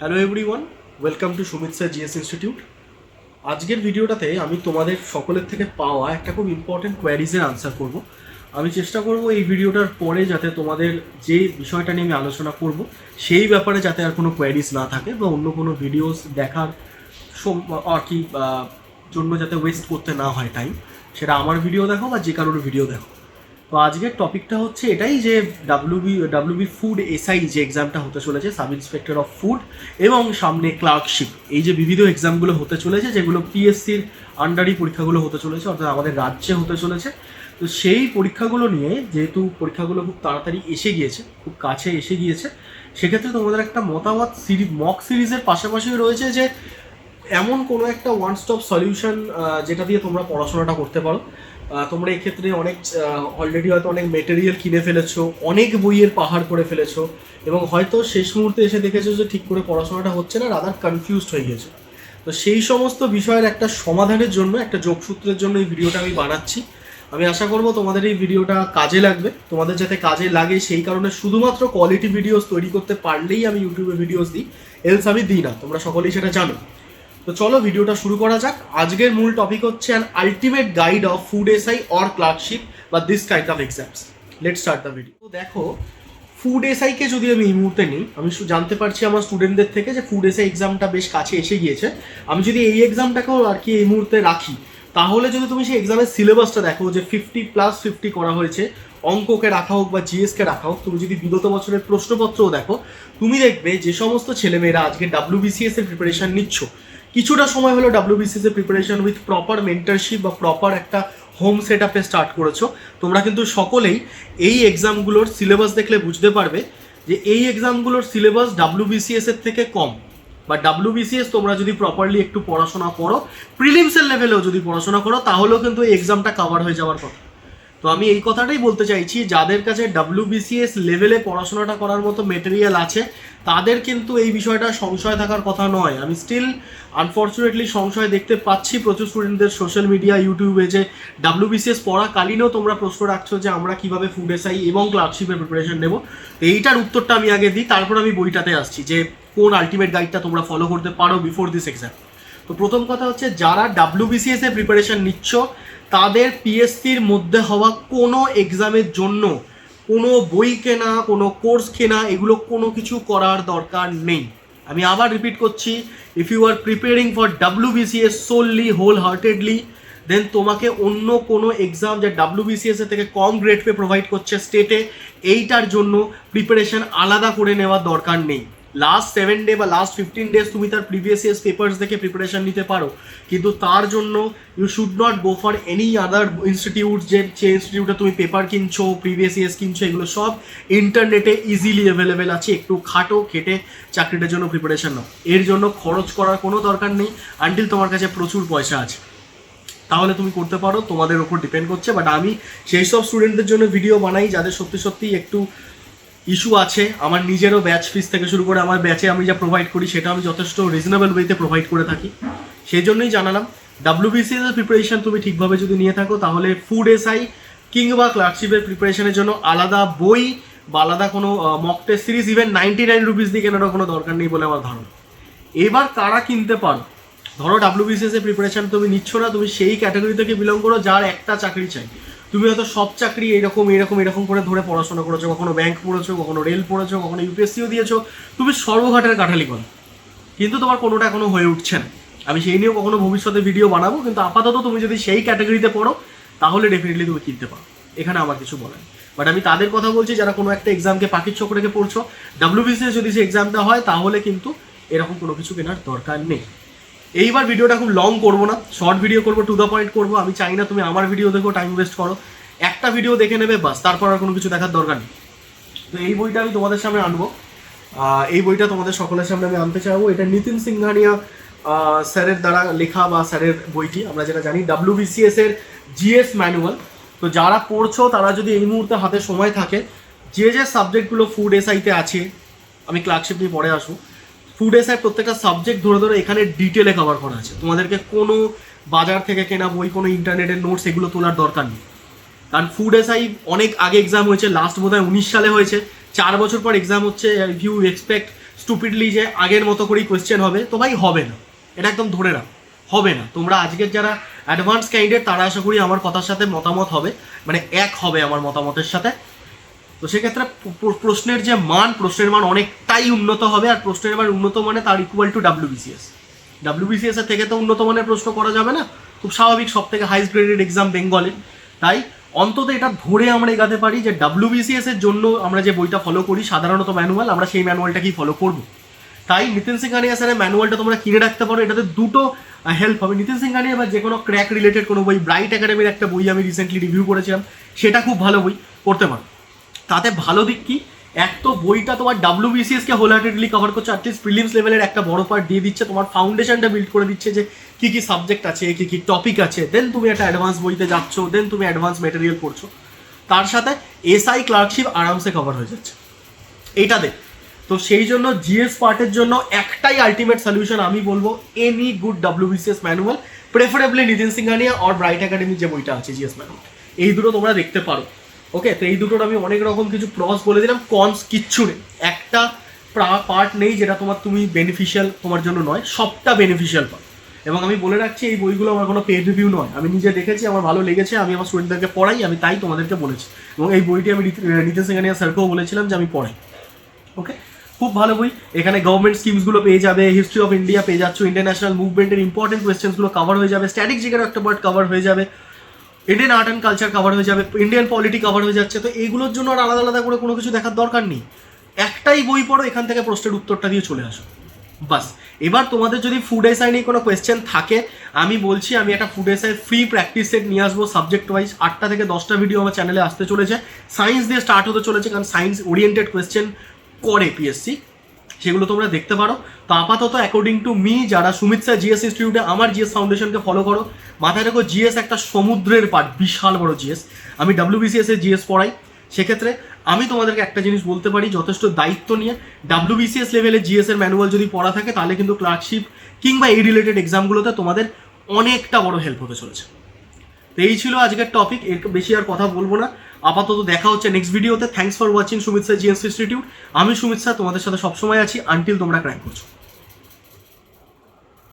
Hello everyone welcome to Sumit sir GS institute আজকের ভিডিওটাতে আমি তোমাদের সকলের থেকে পাওয়া একটা খুব ইম্পর্টেন্ট কোয়ারিজের আনসার করব। আমি চেষ্টা করব এই ভিডিওটার পরে যাতে তোমাদের যে বিষয়টা নিয়ে আমি আলোচনা করব, সেই ব্যাপারে যাতে আর কোনো কোয়ারিজ না থাকে বা অন্য কোনো ভিডিওস দেখার আর কি জন্য যাতে ওয়েস্ট করতে না হয় টাইম সেটা আমার ভিডিও দেখো বা যে কারোর ভিডিও দেখো তো আজকের টপিকটা হচ্ছে এটাই যে ডাব্লিউবি ডাব্লিউবি ফুড এসআই যে এক্সামটা হতে চলেছে, সাব ইন্সপেক্টর অফ ফুড এবং সামনে ক্লার্কশিপ। এই যে বিবিধ এক্সামগুলো হতে চলেছে, যেগুলো পিএসসির আন্ডারই পরীক্ষাগুলো হতে চলেছে, অর্থাৎ আমাদের রাজ্যে হতে চলেছে। তো সেই পরীক্ষাগুলো নিয়ে যেহেতু পরীক্ষাগুলো খুব তাড়াতাড়ি এসে গিয়েছে, খুব কাছে এসে গিয়েছে, সেক্ষেত্রে তোমাদের একটা মতামত সিরিজ মক সিরিজের পাশাপাশি রয়েছে যে, এমন কোনো একটা ওয়ান স্টপ সলিউশন যেটা দিয়ে তোমরা পড়াশোনাটা করতে পারো। তোমরা এক্ষেত্রে অনেক অলরেডি হয়তো অনেক মেটেরিয়াল কিনে ফেলেছো, অনেক বইয়ের পাহাড় করে ফেলেছো, এবং হয়তো শেষ মুহূর্তে এসে দেখেছ যে ঠিক করে পড়াশোনাটা হচ্ছে না রাদার কনফিউজড হয়ে গেছে তো সেই সমস্ত বিষয়ের একটা সমাধানের জন্য, একটা যোগসূত্রের জন্য এই ভিডিওটা আমি বানাচ্ছি। আমি আশা করব তোমাদের এই ভিডিওটা কাজে লাগবে। তোমাদের যাতে কাজে লাগে সেই কারণে শুধুমাত্র কোয়ালিটি ভিডিওস তৈরি করতে পারলেই আমি ইউটিউবে ভিডিওস দিই এলস আমি দিই না। তোমরা সকলেই সেটা জানো। তো চলো ভিডিওটা শুরু করা যাক। আজকের মূল টপিক হচ্ছে an ultimate guide of food SI or clerkship বা this kind of exams let start the video তো দেখো ফুড এসআইকে যদি আমি এই মুহূর্তে নিই, আমি জানতে পারছি আমার স্টুডেন্টদের থেকে যে ফুড এসআই এক্সামটা বেশ কাছে এসে গিয়েছে। আমি যদি এই এক্সামটাকেও আর কি এই মুহূর্তে রাখি, তাহলে যদি তুমি সেই এক্সামের সিলেবাসটা দেখো যে ফিফটি প্লাস ফিফটি করা হয়েছে, অঙ্ককে রাখা হোক বা জিএসকে রাখা হোক, তুমি যদি বিগত বছরের প্রশ্নপত্রও দেখো, তুমি দেখবে যে সমস্ত ছেলেমেয়েরা আজকে ডাব্লিউবিসিএস এর প্রিপারেশন নিচ্ছ। কিছুটা সময় হলো ডাব্লিউবিসিএস এর প্রিপারেশন উইথ প্রপার মেন্টারশিপ বা প্রপার একটা হোম সেট আপে স্টার্ট করেছ। তোমরা কিন্তু সকলেই এই এক্সামগুলোর সিলেবাস দেখলে বুঝতে পারবে যে এই এক্সামগুলোর সিলেবাস ডাব্লিউবিসিএস এর থেকে কম। বা ডাব্লিউবিসিএস তোমরা যদি প্রপারলি একটু পড়াশোনা করো প্রিলিমসের লেভেলেও যদি পড়াশোনা করো, তাহলেও কিন্তু এই এক্সামটা কভার হয়ে যাওয়ার কথা। তো আমি এই কথাটাই বলতে চাইছি, যাদের কাছে ডাব্লিউবিসিএস লেভেলে পড়াশোনাটা করার মতো মেটেরিয়াল আছে তাদের কিন্তু এই বিষয়টা সংশয় থাকার কথা নয়। আমি স্টিল আনফর্চুনেটলি সংশয় দেখতে পাচ্ছি প্রচুর স্টুডেন্টদের সোশ্যাল মিডিয়া ইউটিউবে যে ডাব্লিউবিসিএস পড়াকালীনও তোমরা প্রশ্ন রাখছো যে আমরা কীভাবে ফুড এসআই এবং ক্লাবশিপের প্রিপারেশন নেব। তো এইটার উত্তরটা আমি আগে দিই, তারপর আমি বইটাতে আসছি যে কোন আলটিমেট গাইডটা তোমরা ফলো করতে পারো বিফোর দিস এক্সাম তো প্রথম কথা হচ্ছে, যারা ডাব্লিউবিসিএস এর প্রিপারেশন নিচ্ছ, তাদের পিএসসির মধ্যে হওয়া কোনো এক্সামের জন্য কোনো বই কেনা, কোনো কোর্স কেনা, এগুলো কোনো কিছু করার দরকার নেই। আমি আবার রিপিট করছি if you are preparing for WBCS solely whole heartedly then তোমাকে অন্য কোনো এক্সাম যা ডাব্লিউবিসিএস এর থেকে কম গ্রেড পে প্রোভাইড করছে স্টেটে এইটার জন্য প্রিপারেশন আলাদা করে নেওয়ার দরকার নেই। লাস্ট সেভেন ডে বা লাস্ট ফিফটিন ডেজ তুমি তার প্রিভিয়াস ইয়ার্স পেপার্স দেখে প্রিপারেশন নিতে পারো। কিন্তু তার জন্য you should not go for any other institute যে যে ইনস্টিটিউটে তুমি পেপার কিনছো প্রিভিয়াস ইয়ার্স কিনছো, এগুলো সব ইন্টারনেটে ইজিলি অ্যাভেলেবেল আছে। একটু খাটো, খেটে চাকরিটার জন্য প্রিপারেশন নাও। এর জন্য খরচ করার কোনো দরকার নেই আনটিল তোমার কাছে প্রচুর পয়সা আছে। তাহলে তুমি করতে পারো, তোমাদের ওপর ডিপেন্ড করছে। বাট আমি সেই সব স্টুডেন্টদের জন্য ভিডিও বানাই যাদের সত্যি সত্যি একটু ইস্যু আছে। আমার নিজেরও ব্যাচ ফিস থেকে শুরু করে আমার ব্যাচে আমি যা প্রোভাইড করি সেটা আমি যথেষ্ট রিজনেবল ওয়েতে প্রোভাইড করে থাকি। সেই জন্যই জানালাম ডাব্লিউবিসিএস এর প্রিপারেশন তুমি ঠিকভাবে যদি নিয়ে থাকো, তাহলে ফুড এসআই কিংবা ক্লার্কশিপের প্রিপারেশনের জন্য আলাদা বই বা আলাদা কোনো mock test series even ninety nine rupees দিয়ে কেনারও কোনো দরকার নেই বলে আমার ধারণা। এবার কারা কিনতে পারো? ধরো ডাব্লিউবিসিএস এর প্রিপারেশন তুমি নিচ্ছ না, তুমি সেই ক্যাটাগরি থেকে বিলং করো, যার একটা চাকরি চাই। তুমি হয়তো সব চাকরি এরকম এরকম এরকম করে ধরে পড়াশোনা করেছ, কখনো ব্যাংক পড়েছো, কখনো রেল পড়েছো, কখনো ইউপিএসসিও দিয়েছ। তুমি সর্বঘাটের কাঠালি করো কিন্তু তোমার কোনোটা এখনও হয়ে উঠছে না। আমি সেই নিয়েও কখনো ভবিষ্যতে ভিডিও বানাবো, কিন্তু আপাতত তুমি যদি সেই ক্যাটাগরিতে পড়ো, তাহলে ডেফিনেটলি তুমি কিনতে পারো। এখানে আমার কিছু বলার বাট আমি তাদের কথা বলছি, যারা কোনো একটা এক্সামকে পাখির চোখ রেখে পড়ছো ডাব্লিউবিসিএস যদি সেই এক্সামটা হয়, তাহলে কিন্তু এরকম কোনো কিছু কেনার দরকার নেই। এইবার ভিডিওটা খুব লং করব না শর্ট ভিডিও করব টু দ্য পয়েন্ট করব। আমি চাই না তুমি আমার ভিডিও দেখো টাইম ওয়েস্ট করো। একটা ভিডিও দেখে নেবে, বাস, তারপর আর কোনো কিছু দেখার দরকার নেই। তো এই বইটা আমি তোমাদের সামনে আনব। এই বইটা তোমাদের সকলের সামনে আমি আনতে চাইব। এটা নিতিন সিংহানিয়া স্যারের দ্বারা লেখা বা স্যারের বইটি, আমরা যেটা জানি ডাব্লিউবিসিএস এর জিএস ম্যানুয়াল তো যারা পড়ছো, তারা যদি এই মুহূর্তে হাতে সময় থাকে, যে যে সাবজেক্টগুলো ফুড এসআইতে আছে, আমি ক্লার্কশিপ নিয়ে পরে আসব। ফুড এসআই প্রত্যেকটা সাবজেক্ট ধরে ধরে এখানে ডিটেলে কভার করা আছে। তোমাদেরকে কোনো বাজার থেকে কেনা বই, কোনো ইন্টারনেটের নোটস এগুলো তোলার দরকার নেই। কারণ ফুড এসআই অনেক আগে এক্সাম হয়েছে লাস্ট বোধ হয় উনিশ সালে হয়েছে। চার বছর পর এক্সাম হচ্ছে ইউ এক্সপেক্ট স্টুপিডলি যে আগের মতো করেই কোয়েশ্চেন হবে। তো ভাই, হবে না। এটা একদম ধরে রাখ। হবে না। তোমরা আজকের যারা অ্যাডভান্স ক্যান্ডিডেট তারা আশা করি আমার কথার সাথে মতামত হবে। মানে এক হবে আমার মতামতের সাথে। তো সেক্ষেত্রে প্র- প্র- প্রশ্নের যে মান, প্রশ্নের মান অনেকটাই উন্নত হবে, আর প্রশ্নের মান উন্নত মানে তার ইকুয়াল টু ডাব্লিউবিসিএস ডাব্লিউবিসিএস এর থেকে তো উন্নত মানের প্রশ্ন করা যাবে না। খুব স্বাভাবিক সব থেকে হাইস্ট গ্রেডেড এক্সাম বেঙ্গলে তাই অন্তত এটা ধরে আমরা এগাতে পারি যে ডাব্লিউবিসিএস এর জন্য আমরা যে বইটা ফলো করি, সাধারণত ম্যানুয়াল আমরা সেই ম্যানুয়ালটাকেই ফলো করব। তাই নিতিন সিংহানিয়া স্যারের ম্যানুয়ালটা তোমরা কিনে রাখতে পারো। এটাতে দুটো হেল্প হবে। নিতিন সিংহানিয়া বা যে কোনো ক্র্যাক রিলেটেড কোনো বই ব্রাইট একাডেমির একটা বই আমি রিসেন্টলি রিভিউ করেছিলাম। সেটা খুব ভালো বই, পড়তে পারো। তাতে ভালো দিক কি? এক তো বইটা তোমার ডাব্লিউবিসিএস কে হোল হার্টেডলি কভার করছে অ্যাটলিস্ট প্রিলিমস লেভেলের একটা বড় পার্ট দিয়ে দিচ্ছে, তোমার ফাউন্ডেশনটা বিল্ড করে দিচ্ছে যে কি কি সাবজেক্ট আছে, কি কি টপিক আছে দেন তুমি একটা অ্যাডভান্স বইতে যাচ্ছ দেন তুমি অ্যাডভান্স মেটেরিয়াল পড়ছো। তার সাথে এসআই ক্লার্কশিপ আরামসে কভার হয়ে যাচ্ছে। এইটা দেখ। তো সেই জন্য জিএস পার্টের জন্য একটাই আলটিমেট সলিউশন আমি বলব any good WBCS manual preferably Nitin Singhania আর ব্রাইট একাডেমি যে বইটা আছে জিএস ম্যানুয়াল এই দুটো তোমরা দেখতে পারো। ওকে তো এই দুটোর আমি অনেক রকম কিছু প্রস বলে দিলাম কনস কিচ্ছু নেই। একটা পার্ট নেই যেটা তোমার তুমি বেনিফিশিয়াল তোমার জন্য নয়, সবটা বেনিফিশিয়াল পার্ট এবং আমি বলে রাখছি, এই বইগুলো আমার কোনো পেড রিভিউ নয়। আমি নিজে দেখেছি, আমার ভালো লেগেছে, আমি আমার স্টুডেন্টদেরকে পড়াই, আমি তাই তোমাদেরকে বলেছি। এবং এই বইটি আমি নীতি- সিংহানিয়া স্যারকেও বলেছিলাম যে আমি পড়াই। ওকে খুব ভালো বই। এখানে গভর্নমেন্ট স্কিমসগুলো পেয়ে যাবে হিস্ট্রি অফ ইন্ডিয়া পেয়ে যাচ্ছ ইন্টারন্যাশনাল মুভমেন্টের ইম্পর্টেন্ট কোয়েশ্চেন্সগুলো কভার হয়ে যাবে স্ট্যাটিক জিগেরও একটা পার্ট কভার হয়ে যাবে। Indian art and culture cover হয়ে যাবে ইন্ডিয়ান পলিটি কভার হয়ে যাচ্ছে, তো এইগুলোর জন্য আর আলাদা আলাদা করে কোনো কিছু দেখার দরকার নেই। একটাই বই পড়ো, এখান থেকে প্রশ্নের উত্তরটা দিয়ে চলে আসো। বাস, এবার তোমাদের যদি ফুড এসআই নিয়ে কোনো কোয়েশ্চেন থাকে, আমি বলছি, আমি একটা food SI free practice set নিয়ে আসব সাবজেক্ট ওয়াইজ আটটা থেকে দশটা ভিডিও আমার চ্যানেলে আসতে চলেছে। সায়েন্স দিয়ে স্টার্ট হতে চলেছে, কারণ সায়েন্স ওরিয়েন্টেড কোয়েশ্চেন করে পিএসসি সেগুলো তোমরা দেখতে পারো। তো আপাতত অ্যাকর্ডিং টু মি যারা সুমিত স্যার জিএস ইনস্টিটিউটে আমার জিএস ফাউন্ডেশনকে ফলো করো। মাথায় রেখো জিএস একটা সমুদ্রের পাট বিশাল বড় জিএস আমি ডাব্লিউবিসিএস এর জিএস পড়াই। সেক্ষেত্রে আমি তোমাদেরকে একটা জিনিস বলতে পারি, যথেষ্ট দায়িত্ব নিয়ে। ডাব্লিউবিসিএস লেভেলে জিএস এর ম্যানুয়াল যদি পড়া থাকে, তাহলে কিন্তু ক্লার্কশিপ কিংবা এই রিলেটেড এক্সামগুলোতে তোমাদের অনেকটা বড় হেল্প হতে চলেছে। তো এই ছিল আজকের টপিক এর বেশি আর কথা বলব না। আপাতত দেখা হচ্ছে নেক্সট ভিডিওতে thanks for watching Sumit sir GS institute আমি সুমিত স্যার, তোমাদের সাথে সবসময় আছি। আনটিল তোমরা ক্র্যাক করছ।